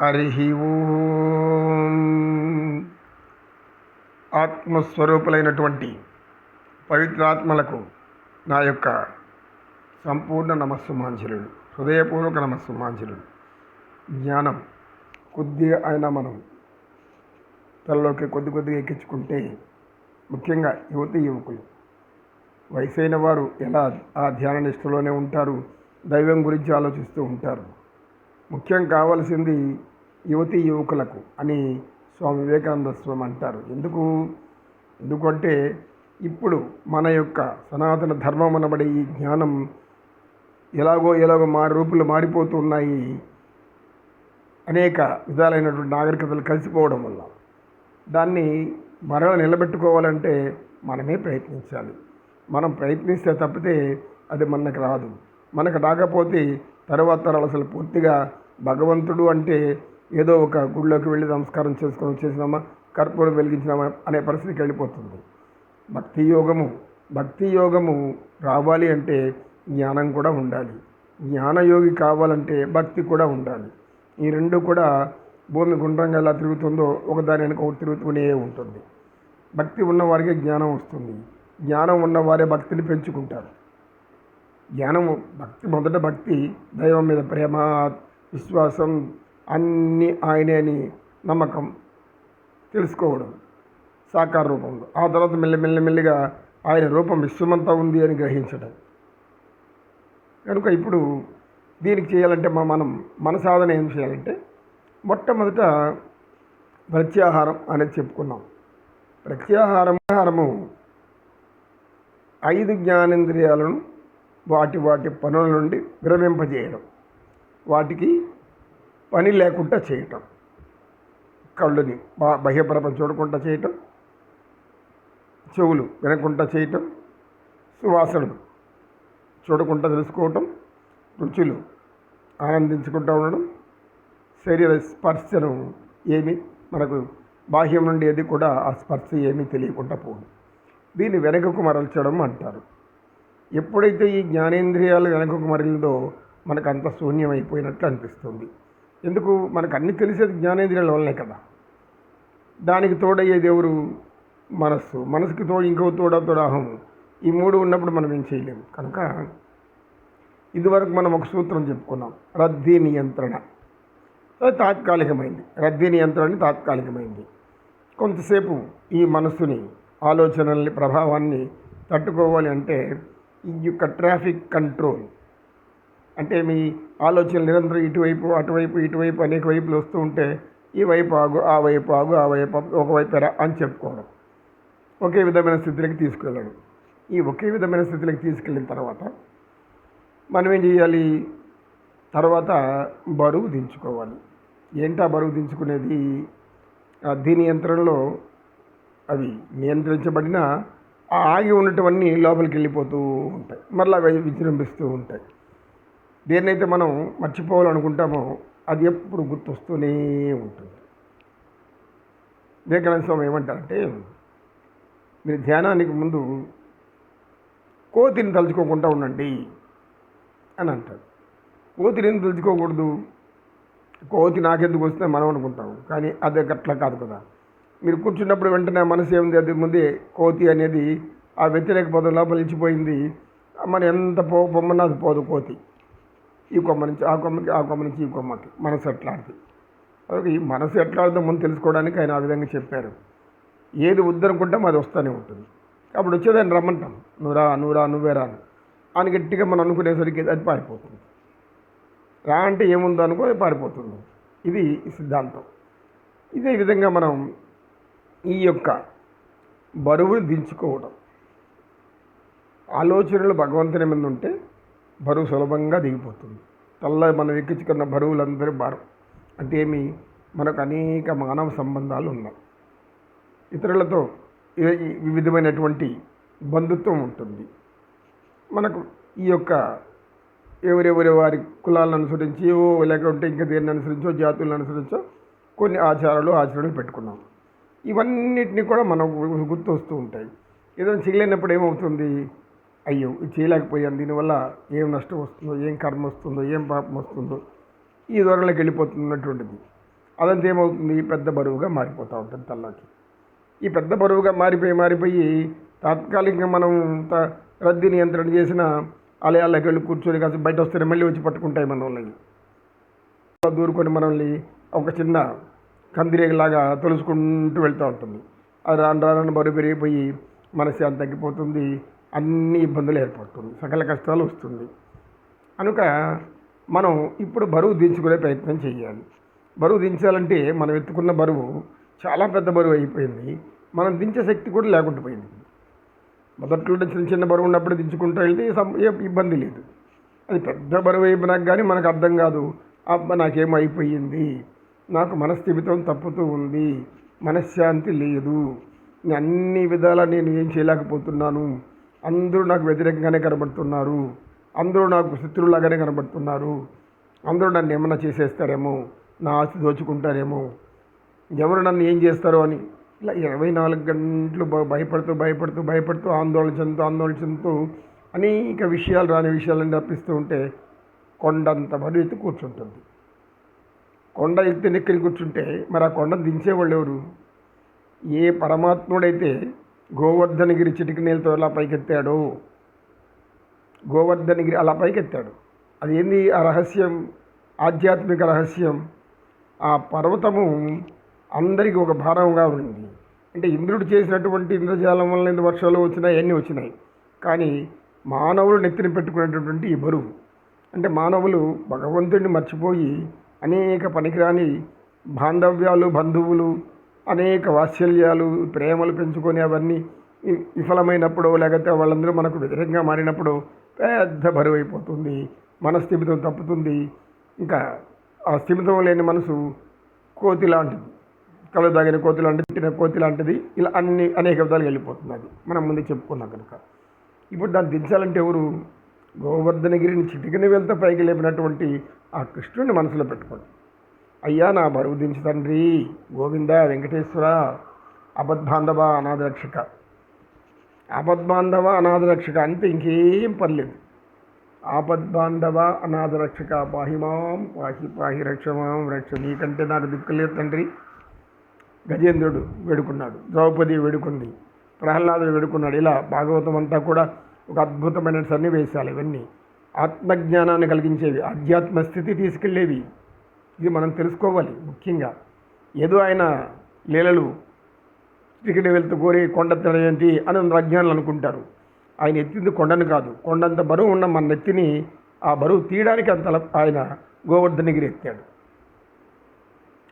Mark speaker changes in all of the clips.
Speaker 1: హరి ఆత్మస్వరూపులైనటువంటి పవిత్రాత్మలకు నా యొక్క సంపూర్ణ నమస్సుమాంజలుడు హృదయపూర్వక నమస్సుమాంజలుడు. జ్ఞానం కొద్దిగా అయినా మనం తలలోకి కొద్ది కొద్దిగా ఎక్కించుకుంటే ముఖ్యంగా యువతి యువకులు వయసైన వారు ఎలా ఆ ధ్యాన నిష్ఠలోనే ఉంటారు దైవం గురించి ఆలోచిస్తూ ఉంటారు. ముఖ్యం కావాల్సింది యువతీ యువకులకు అని స్వామి వివేకానంద స్వామి అంటారు. ఎందుకు? ఎందుకంటే ఇప్పుడు మన యొక్క సనాతన ధర్మం అనబడే ఈ జ్ఞానం ఎలాగో ఎలాగో మారి రూపులు మారిపోతూ ఉన్నాయి అనేక విధాలైనటువంటి నాగరికతలు కలిసిపోవడం వల్ల దాన్ని మరల నిలబెట్టుకోవాలంటే మనమే ప్రయత్నించాలి. మనం ప్రయత్నిస్తే తప్పితే అది మనకు రాదు. మనకు రాకపోతే తర్వాత తరాలు అసలు పూర్తిగా భగవంతుడు అంటే ఏదో ఒక గుడిలోకి వెళ్ళి నమస్కారం చేసుకొని వచ్చేసినామా? కర్పూరం వెలిగించినామా? అనే పరిస్థితికి వెళ్ళిపోతుంది. భక్తి యోగము భక్తి యోగము రావాలి అంటే జ్ఞానం కూడా ఉండాలి. జ్ఞానయోగి కావాలంటే భక్తి కూడా ఉండాలి. ఈ రెండు కూడా భూమి గుండ్రంగా ఎలా తిరుగుతుందో ఒకదాని వెనుక ఒకటి తిరుగుతూనే ఉంటుంది. భక్తి ఉన్నవారికి జ్ఞానం వస్తుంది. జ్ఞానం ఉన్నవారే భక్తిని పెంచుకుంటారు. జ్ఞానము భక్తి మొదట భక్తి దైవం మీద ప్రేమ విశ్వాసం అన్నీ ఆయనే అని నమ్మకం తెలుసుకోవడం సాకార రూపంలో. ఆ తర్వాత మెల్లిమెల్లిమెల్లిగా ఆయన రూపం విశ్వమంతా ఉంది అని గ్రహించడం. కనుక ఇప్పుడు దీనికి చేయాలంటే మా మనం మన సాధన ఏం చేయాలంటే మొట్టమొదట ప్రత్యాహారం అనేది చెప్పుకున్నాం. ప్రత్యాహారం ఆహారము ఐదు జ్ఞానేంద్రియాలను వాటి వాటి పనుల నుండి విరమింపజేయడం వాటికి పని లేకుండా చేయటం కళ్ళుని బా బాహ్య చూడకుండా చేయటం చెవులు వినకుండా చేయటం సువాసనలు చూడకుండా తెలుసుకోవటం రుచులు ఆనందించుకుంటూ ఉండడం శరీర స్పర్శను ఏమి మనకు బాహ్యం నుండి ఏది కూడా ఆ స్పర్శ ఏమీ తెలియకుండా పోదు. దీన్ని వెనకకు మరల్చడం అంటారు. ఎప్పుడైతే ఈ జ్ఞానేంద్రియాలు వెనకకు మరిందో మనకు అంత శూన్యమైపోయినట్లు అనిపిస్తుంది. ఎందుకు? మనకు అన్ని తెలిసేది జ్ఞానేంద్రియాల వల్లనే కదా. దానికి తోడయ్యేది ఎవరు? మనస్సు. మనసుకి తోడు ఇంకో తోడ తోడాహం ఈ మూడు ఉన్నప్పుడు మనం ఏం చేయలేము. కనుక ఇదివరకు మనం ఒక సూత్రం చెప్పుకున్నాం. రద్దీ నియంత్రణ. అది తాత్కాలికమైంది. రద్దీ నియంత్రణ తాత్కాలికమైంది. కొంతసేపు ఈ మనస్సుని ఆలోచనల్ని ప్రభావాన్ని తట్టుకోవాలి అంటే ఈ యొక్క ట్రాఫిక్ కంట్రోల్. అంటే మీ ఆలోచనలు నిరంతరం ఇటువైపు అటువైపు ఇటువైపు అనేక వైపులు వస్తూ ఉంటే ఈ వైపు ఆగు ఆ వైపు ఆగు ఆ వైపు ఒకవైపు ఎరా అని చెప్పుకోవడం. ఒకే విధమైన స్థితిలోకి తీసుకెళ్ళడం. ఈ ఒకే విధమైన స్థితిలోకి తీసుకెళ్ళిన తర్వాత మనం ఏం చేయాలి? తర్వాత బరువు దించుకోవాలి. ఏంటా బరువు దించుకునేది? దీని యంత్రంలో అవి నియంత్రించబడిన ఆగి ఉన్నటువన్నీ లోపలికి వెళ్ళిపోతూ ఉంటాయి. మరలా అవి విజృంభిస్తూ ఉంటాయి. దేన్నైతే మనం మర్చిపోవాలనుకుంటామో అది ఎప్పుడు గుర్తొస్తూనే ఉంటుంది. వివేకానంద స్వామి ఏమంటారంటే మీరు ధ్యానానికి ముందు కోతిని తలుచుకోకుండా ఉండండి అని అంటారు. కోతిని తలుచుకోకూడదు? కోతి నాకెందుకు వస్తే మనం అనుకుంటాం. కానీ అది అట్లా కాదు కదా. మీరు కూర్చున్నప్పుడు వెంటనే మనసు ఏముంది? అది ముందే కోతి అనేది ఆ వ్యతిరేక పదం లోపల ఇచ్చిపోయింది మన ఎంత పో పొమ్మన్నా అది పోదు కోతి. ఈ కొమ్మ నుంచి ఆ కొమ్మకి ఆ కొమ్మ నుంచి ఈ కొమ్మకి. మనసు ఎట్లాడుతుంది అలాగే ఈ మనసు ఎట్లాడుతుందో ముందు తెలుసుకోవడానికి ఆయన ఆ విధంగా చెప్పారు. ఏది వద్దనుకుంటాం అది వస్తూనే ఉంటుంది. అప్పుడు వచ్చేదాన్ని రమ్మంటాం. నువ్వురా నువ్వురా నువ్వేరా అని. అని గట్టిగా మనం అనుకునేసరికి అది పారిపోతుంది. రా అంటే ఏముందో అనుకో అది పారిపోతుంది. ఇది సిద్ధాంతం. ఇదే విధంగా మనం ఈ యొక్క బరువును దించుకోవడం. ఆలోచనలు భగవంతుని మీద ఉంటే బరువు సులభంగా దిగిపోతుంది. తల్ల మనం ఎక్కించుకున్న బరువులందరి భారం అంటే ఏమి మనకు అనేక మానవ సంబంధాలు ఉన్నాయి. ఇతరులతో ఈ- వివిధమైనటువంటి బంధుత్వం ఉంటుంది. మనకు ఈ యొక్క ఎవరెవరి వారి కులాలను అనుసరించి ఓ లేకుంటే ఇంకా దేన్ని అనుసరించో జాతులను అనుసరించో కొన్ని ఆచారాలు ఆచరణలు పెట్టుకున్నాం. ఇవన్నిటిని కూడా మనం గుర్తు వస్తూ ఉంటాయి. ఏదైనా చేయలేనప్పుడు ఏమవుతుంది? అయ్యో ఇది చేయలేకపోయాను. దీనివల్ల ఏం నష్టం వస్తుందో ఏం కర్మ వస్తుందో ఏం పాపం వస్తుందో ఈ దూరంలోకి వెళ్ళిపోతున్నటువంటిది. అదంతా ఏమవుతుంది? పెద్ద బరువుగా మారిపోతూ ఉంటుంది తలలోకి. ఈ పెద్ద బరువుగా మారిపోయి మారిపోయి తాత్కాలికంగా మనం త- రద్దీ నియంత్రణ చేసిన ఆలయాలకు వెళ్ళి కూర్చొని కాసి బయట వస్తే మళ్ళీ వచ్చి పట్టుకుంటాయి మనల్ని. దూరుకొని మనల్ని ఒక చిన్న కందిరేగలాగా తొలుసుకుంటూ వెళ్తూ ఉంటుంది. అది రాను రాను బరువు పెరిగిపోయి మనశ్శాంతి తగ్గిపోతుంది. అన్ని ఇబ్బందులు ఏర్పడుతుంది. సకల కష్టాలు వస్తుంది. కనుక మనం ఇప్పుడు బరువు దించుకునే ప్రయత్నం చేయాలి. బరువు దించాలంటే మనం ఎత్తుకున్న బరువు చాలా పెద్ద బరువు అయిపోయింది. మనం దించే శక్తి కూడా లేకుండా పోయింది. మొదట్లో చిన్న చిన్న బరువు ఉన్నప్పుడు దించుకుంటూ వెళ్తే ఏ ఇబ్బంది లేదు. అది పెద్ద బరువు అయిపోయినాక కానీ మనకు అర్థం కాదు. అబ్బా నాకేమో అయిపోయింది. నాకు మనస్థిమితం తప్పుతూ ఉంది. మనశ్శాంతి లేదు. నేను అన్ని విధాలా నేను ఏం చేయలేకపోతున్నాను. అందరూ నాకు వ్యతిరేకంగానే కనబడుతున్నారు. అందరూ నాకు శత్రువులాగానే కనబడుతున్నారు. అందరూ నన్ను ఏమన్నా చేసేస్తారేమో? నా ఆస్తి దోచుకుంటారేమో? ఎవరు నన్ను ఏం చేస్తారో అని. ఇలా ఇరవై నాలుగు గంటలు భయపడుతూ భయపడుతూ భయపడుతూ ఆందోళన చెందుతూ ఆందోళన చెందుతూ అనేక విషయాలు రాని విషయాలను రప్పిస్తూ ఉంటే కొండంత బరువు కూర్చుంటుంది. కొండ ఎత్తి నెక్కిని కూర్చుంటే మరి ఆ కొండను దించేవాళ్ళు ఎవరు? ఏ పరమాత్ముడైతే గోవర్ధనగిరి చిటికి నీళ్ళతో అలా పైకెత్తాడో? గోవర్ధనగిరి అలా పైకెత్తాడు. అది ఏంది ఆ రహస్యం? ఆధ్యాత్మిక రహస్యం. ఆ పర్వతము అందరికీ ఒక భారంగా ఉంది అంటే ఇంద్రుడు చేసినటువంటి ఇంద్రజాలం వల్ల ఇంత వర్షాలు వచ్చినాయి అన్నీ వచ్చినాయి. కానీ మానవులు నెత్తిన పెట్టుకునేటటువంటి ఈ బరువు. అంటే మానవులు భగవంతుడిని మర్చిపోయి అనేక పనికిరాని బాంధవ్యాలు బంధువులు అనేక వాత్సల్యాలు ప్రేమలు పెంచుకొని అవన్నీ విఫలమైనప్పుడు లేకపోతే వాళ్ళందరూ మనకు వ్యతిరేకంగా మారినప్పుడు పెద్ద బరువు అయిపోతుంది మన స్థిమితం తప్పుతుంది. ఇంకా ఆ స్థిమితం లేని మనసు కోతి లాంటిది. కళ్ళు కోతి లాంటిది తిట్టిన కోతి లాంటిది ఇలా అన్ని అనేక విధాలుగా వెళ్ళిపోతుంది అది. మనం ముందే చెప్పుకున్నాం కనుక. ఇప్పుడు దాన్ని దించాలంటే ఎవరు? గోవర్ధనగిరిని చిటికని వెళ్తే పైకి లేపినటువంటి ఆ కృష్ణుడిని మనసులో పెట్టుకోండి. అయ్యా నా బరువు దించి తండ్రి గోవింద వెంకటేశ్వర అబద్ధాంధవ అనాథ రక్షక అనాథరక్షక అంటే రక్షక ఇంకేం పర్లేదు ఆపద్బాంధవ అనాథ రక్షక పాహిమాం పాహి పాహి రక్షమాం రక్ష నీకంటే నాకు దిక్కులేదు తండ్రి. గజేంద్రుడు వేడుకున్నాడు ద్రౌపది వేడుకుంది ప్రహ్లాదుడు వేడుకున్నాడు. ఇలా భాగవతం అంతా కూడా ఒక అద్భుతమైన సన్నివేశాలు ఇవన్నీ. ఆత్మజ్ఞానాన్ని కలిగించేవి ఆధ్యాత్మ స్థితి తీసుకెళ్ళేవి. ఇది మనం తెలుసుకోవాలి ముఖ్యంగా. ఏదో ఆయన లీలలు టికెట్ వెళ్తూ కోరి కొండ తినఏంటి అని అజ్ఞానులు అనుకుంటారు. ఆయన ఎత్తింది కొండను కాదు. కొండంత బరువు ఉన్న మన నెత్తిని ఆ బరువు తీయడానికి అంత ఆయన గోవర్ధనగిరి ఎత్తాడు.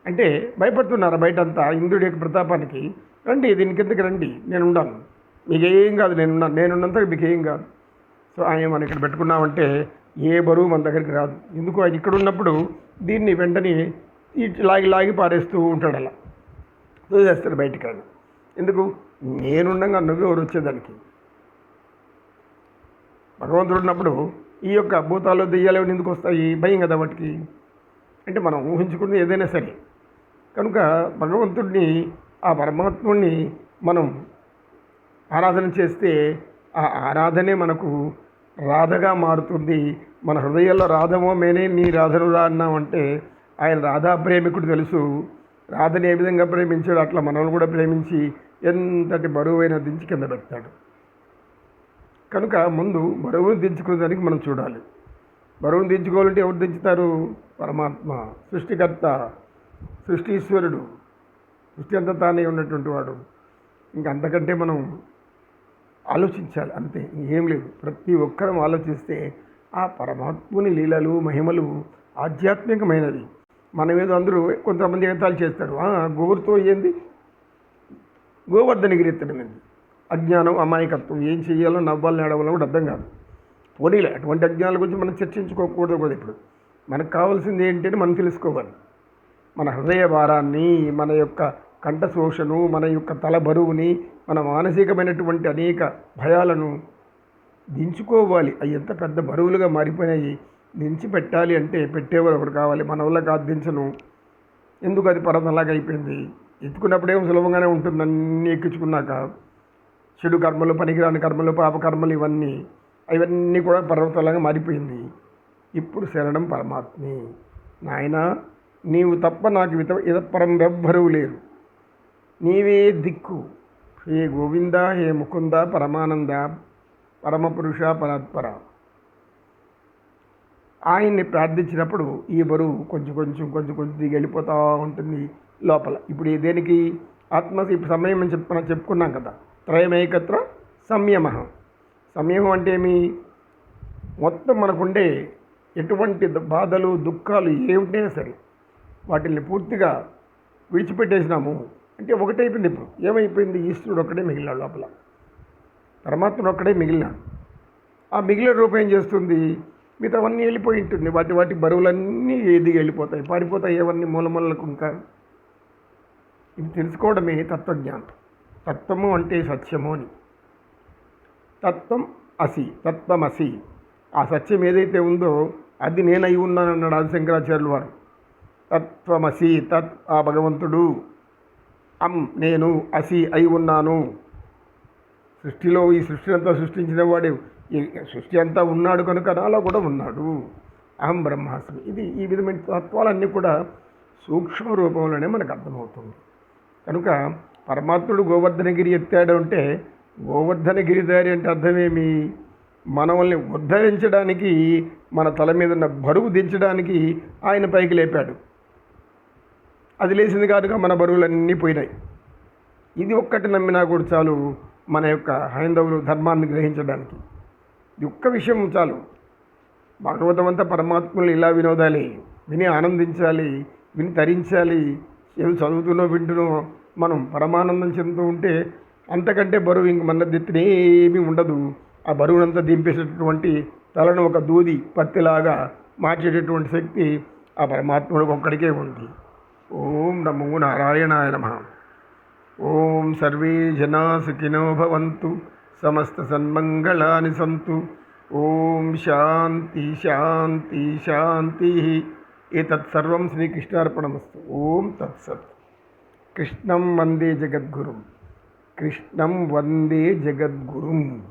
Speaker 1: అంటే భయపడుతున్నారు బయటంతా? ఇంద్రుడి యొక్క ప్రతాపానికి రండి దీని కిందకి రండి నేను ఉన్నాను మీకేం కాదు నేనున్నాను నేనున్నంత మీకు ఏం కాదు. సో ఆయన మనం ఇక్కడ పెట్టుకున్నామంటే ఏ బరువు మన దగ్గరికి రాదు. ఎందుకు ఆయన ఇక్కడ ఉన్నప్పుడు దీన్ని వెంటనే లాగి లాగి పారేస్తూ ఉంటాడు అలా. చేస్తాడు బయటికి ఆయన ఎందుకు? నేనుండగా నువ్వు ఎవరు వచ్చేదానికి? భగవంతుడు ఉన్నప్పుడు ఈ యొక్క భూతాలు దెయ్యాలు ఏమైనా ఎందుకు వస్తాయి? భయం కదా వాటికి. అంటే మనం ఊహించుకున్నది ఏదైనా సరే. కనుక భగవంతుడిని ఆ పరమాత్ముడిని మనం ఆరాధన చేస్తే ఆ ఆరాధనే మనకు రాధగా మారుతుంది. మన హృదయంలో రాధమో మేనే నీ రాధను రా అన్నామంటే ఆయన రాధా ప్రేమికుడు తెలుసు. రాధని ఏ విధంగా ప్రేమించాడు అట్లా మనల్ని కూడా ప్రేమించి ఎంతటి బరువైన దించి కింద పెడతాడు. కనుక ముందు బరువును దించుకునేదానికి మనం చూడాలి. బరువును దించుకోవాలంటే ఎవరు దించుతారు? పరమాత్మ సృష్టికర్త సృష్టీశ్వరుడు. సృష్టి అంతా తానే ఉన్నటువంటి వాడు. ఇంకా అంతకంటే మనం ఆలోచించాలి అంతే ఏం లేదు. ప్రతి ఒక్కరం ఆలోచిస్తే ఆ పరమాత్ముని లీలలు మహిమలు ఆధ్యాత్మికమైనవి. మనం ఏదో అందరూ కొంతమంది ఎగతాలు చేస్తారు. "ఆ, గోరుతో ఏంది? గోవర్ధనగిరి ఎత్తడం ఏంది? అజ్ఞానం అమాయకత్వం ఏం చేయాలో నవ్వాలని నడవాలో కూడా అర్థం కాదు. పోనీలే అటువంటి అజ్ఞానాల గురించి మనం చర్చించుకోకూడదు కూడా ఇప్పుడు. మనకు కావాల్సింది ఏంటంటే మనం తెలుసుకోవాలి. మన హృదయ భారాన్ని మన యొక్క కంఠశోషను మన యొక్క తల బరువుని మన మానసికమైనటువంటి అనేక భయాలను దించుకోవాలి. అవి ఎంత పెద్ద బరువులుగా మారిపోయినాయి. దించి పెట్టాలి అంటే పెట్టేవారు ఒకటి కావాలి? మన వల్ల కాదు దించను. ఎందుకు అది పర్వతంలాగా అయిపోయింది? ఎత్తుకున్నప్పుడేమో సులభంగానే ఉంటుంది అన్నీ ఎక్కించుకున్నాక చెడు కర్మలు పనికిరాని కర్మలు పాపకర్మలు ఇవన్నీ అవన్నీ కూడా పర్వతలాగా మారిపోయింది. ఇప్పుడు శరణం పరమాత్మే. నాయన నీవు తప్ప నాకు ఇత ఇతపరం ఎవ్వరూ లేరు. నీవే దిక్కు. హే గోవింద హే ముకుంద పరమానంద పరమపురుష పరాత్పర. ఆయన్ని ప్రార్థించినప్పుడు ఈ బరువు కొంచెం కొంచెం కొంచెం కొంచెం దిగి వెళ్ళిపోతూ ఉంటుంది లోపల. ఇప్పుడు దేనికి ఆత్మ ఇప్పుడు సమయం అని చెప్ప చెప్పుకున్నాం కదా. త్రయమేకత్ర సంయమ. సంయమం అంటే ఏమి? మొత్తం మనకుండే ఎటువంటి బాధలు దుఃఖాలు ఏమిటైనా సరే వాటిని పూర్తిగా విడిచిపెట్టేసినాము. అంటే ఒకటైపోయింది ఇప్పుడు. ఏమైపోయింది? ఈశ్వరుడు ఒక్కడే మిగిలినాడు లోపల. పరమాత్ముడు ఒక్కడే మిగిలినాడు. ఆ మిగిలిన రూపం ఏం చేస్తుంది? మిగతావన్నీ వెళ్ళిపోయి ఉంటుంది. వాటి వాటి బరువులన్నీ ఎదిగి వెళ్ళిపోతాయి. పారిపోతాయి ఏవన్నీ మూలమూలకు ఇంకా. ఇది తెలుసుకోవడమే తత్వజ్ఞానం. తత్వము అంటే సత్యము అని. తత్వం అసి తత్వమసి. ఆ సత్యం ఏదైతే ఉందో అది నేనై ఉన్నానన్నాడు ఆది శంకరాచార్యులు వారు. తత్వమసి తత్ ఆ భగవంతుడు. అం నేను అసి అయి ఉన్నాను. సృష్టిలో ఈ సృష్టి అంతా సృష్టించిన వాడే ఈ సృష్టి అంతా ఉన్నాడు కనుక నాలో కూడా ఉన్నాడు. అహం బ్రహ్మాస్మి. ఇది ఈ విధమైన తత్వాలన్నీ కూడా సూక్ష్మ రూపంలోనే మనకు అర్థమవుతుంది. కనుక పరమాత్ముడు గోవర్ధనగిరి ఎత్తాడు అంటే గోవర్ధనగిరిదారి అంటే అర్థమేమి? మనల్ని ఉద్ధరించడానికి మన తల మీద ఉన్న బరువు దించడానికి ఆయన పైకి లేపాడు. అది లేచింది కాదుగా మన బరువులన్నీ పోయినాయి. ఇది ఒక్కటి నమ్మినా కూడా చాలు మన యొక్క హైందవులు ధర్మాన్ని గ్రహించడానికి. ఇది ఒక్క విషయం చాలు. భాగవతం అంతా పరమాత్మలు ఇలా వినోదాలి విని ఆనందించాలి విని తరించాలి. ఏదో చదువుతున్నో వింటున్నో మనం పరమానందం చెందుతూ ఉంటే అంతకంటే బరువు ఇంక మన దెత్తినేమీ ఉండదు. ఆ బరువునంతా దింపేసేటటువంటి తలను ఒక దూది పత్తిలాగా మార్చేటటువంటి శక్తి ఆ పరమాత్ముడికి ఒక్కడికే ఉంది. ఓం నమో నారాయణాయ నమ. ఓం సర్వే జనా సుఖినో భవంతు సమస్త సన్మంగళాని సంతు. ఓం శాంతి శాంతి శాంతి. ఏతత్ సర్వం శ్రీకృష్ణార్పణమస్తు. ఓం తత్సత్ కృష్ణం వందే జగద్గురుం. కృష్ణం వందే జగద్గురుం.